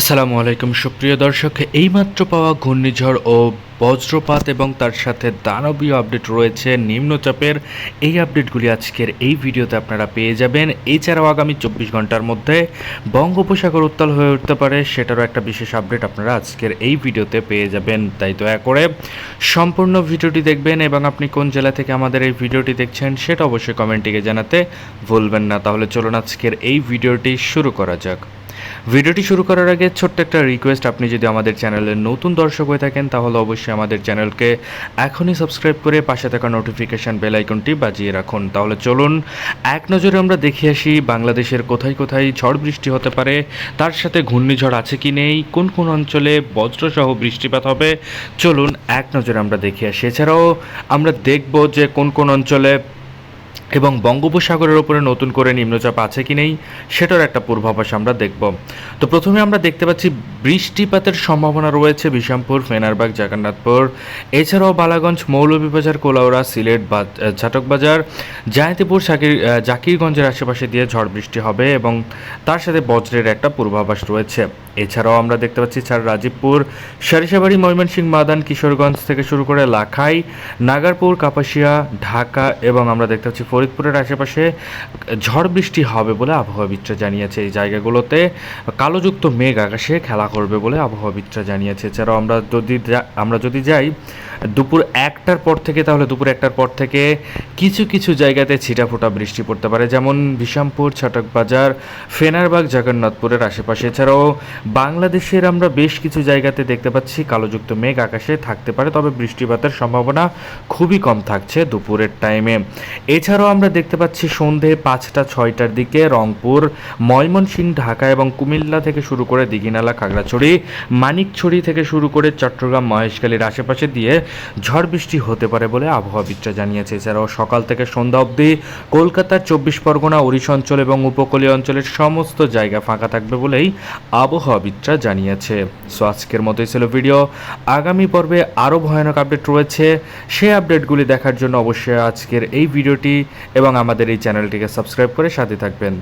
আসসালামু আলাইকুম, সুপ্রিয় দর্শক। এইমাত্র পাওয়া ঘূর্ণিঝড় ও বজ্রপাত এবং তার সাথে দানবীয় আপডেট রয়েছে নিম্নচাপের। এই আপডেটগুলি আজকের এই ভিডিওতে আপনারা পেয়ে যাবেন। এছাড়াও আগামী চব্বিশ ঘণ্টার মধ্যে বঙ্গোপসাগর উত্তাল হয়ে উঠতে পারে, সেটারও একটা বিশেষ আপডেট আপনারা আজকের এই ভিডিওতে পেয়ে যাবেন। তাই দয়া করে সম্পূর্ণ ভিডিওটি দেখবেন এবং আপনি কোন জেলা থেকে আমাদের এই ভিডিওটি দেখছেন সেটা অবশ্যই কমেন্টিকে জানাতে ভুলবেন না। তাহলে চলুন আজকের এই ভিডিওটি শুরু করা যাক। ভিডিওটি শুরু করার আগে ছোট্ট একটা রিকোয়েস্ট আপনি যদি আমাদের চ্যানেলের নতুন দর্শক হয়ে থাকেন, তাহলে অবশ্যই আমাদের চ্যানেলকে এখনই সাবস্ক্রাইব করে পাশে থাকা নোটিফিকেশান বেল আইকনটি বাজিয়ে রাখুন। তাহলে চলুন, এক নজরে আমরা দেখে আসি বাংলাদেশের কোথায় কোথায় ঝড় বৃষ্টি হতে পারে, তার সাথে ঘূর্ণিঝড় আছে কি নেই, কোন কোন অঞ্চলে বজ্রসহ বৃষ্টিপাত হবে, চলুন এক নজরে আমরা দেখে আসি। এছাড়াও আমরা দেখব যে কোন কোন অঞ্চলে এবং বঙ্গোপসাগরের ওপরে নতুন করে নিম্নচাপ আছে কি নেই সেটার একটা পূর্বাভাস আমরা দেখব। তো প্রথমে আমরা দেখতে পাচ্ছি বৃষ্টিপাতের সম্ভাবনা রয়েছে বিশামপুর ফেনারবাগ জগন্নাথপুর। এছাড়াও বালাগঞ্জ মৌলভীবাজার কোলাউড়া সিলেট বা- ঝাটকবাজার জায়তিপুর আহ, জাকিরগঞ্জের আশেপাশে দিয়ে ঝড় বৃষ্টি হবে এবং তার সাথে বজ্রের একটা পূর্বাভাস রয়েছে। এছাড়াও আমরা দেখতে পাচ্ছি ছাড় রাজীবপুর সরিষাবাড়ি ময়মনসিংহ, মাদান, কিশোরগঞ্জ থেকে শুরু করে লাখাই, নাগারপুর, কাপাসিয়া, ঢাকা এবং আমরা দেখতে পাচ্ছি ফরিদপুরের আশেপাশে ঝড় বৃষ্টি হবে বলে আবহাওয়াবিদরা জানিয়েছে। এই জায়গাগুলোতে কালোযুক্ত মেঘ আকাশে খেলা করবে বলে আবহাওয়াবিদরা জানিয়েছে। এছাড়াও আমরা যদি আমরা যদি যাই, দুপুর একটার পর থেকে, তাহলে দুপুর একটার পর থেকে কিছু কিছু জায়গাতে ছিটাফোটা বৃষ্টি পড়তে পারে। যেমন বিশামপুর ছাটকবাজার, ফেনারবাগ, জগন্নাথপুরের আশেপাশে। এছাড়াও বাংলাদেশের আমরা বেশ কিছু জায়গাতে দেখতে পাচ্ছি কালোযুক্ত মেঘ আকাশে থাকতে পারে, তবে বৃষ্টিপাতের সম্ভাবনা খুবই কম থাকছে দুপুরের টাইমে এছাড়াও আমরা দেখতে পাচ্ছি সন্ধে পাঁচটা, ছয়টার দিকে রংপুর, ময়মনসিংহ, ঢাকা এবং কুমিল্লা থেকে শুরু করে দিঘিনালা, খাগড়াছড়ি, মানিকছড়ি থেকে শুরু করে চট্টগ্রাম, মহেশখালীর আশেপাশে দিয়ে ঝড় বৃষ্টি হতে পারে বলে আবহাওয়াবিদরা জানিয়েছে। এছাড়াও সকাল থেকে সন্ধ্যা অবধি কলকাতার চব্বিশ পরগনা, ওড়িশা অঞ্চল এবং উপকূলীয় অঞ্চলের সমস্ত জায়গা ফাঁকা থাকবে বলেই আবহাওয়াবিদরা জানিয়েছে। সো আজকের মতোই ছিল ভিডিও। আগামী পর্বে আরও ভয়ানক আপডেট রয়েছে। সেই আপডেটগুলি দেখার জন্য অবশ্যই আজকের এই ভিডিওটি এবং আমাদের এই চ্যানেলটিকে সাবস্ক্রাইব করে সাথে থাকবেন।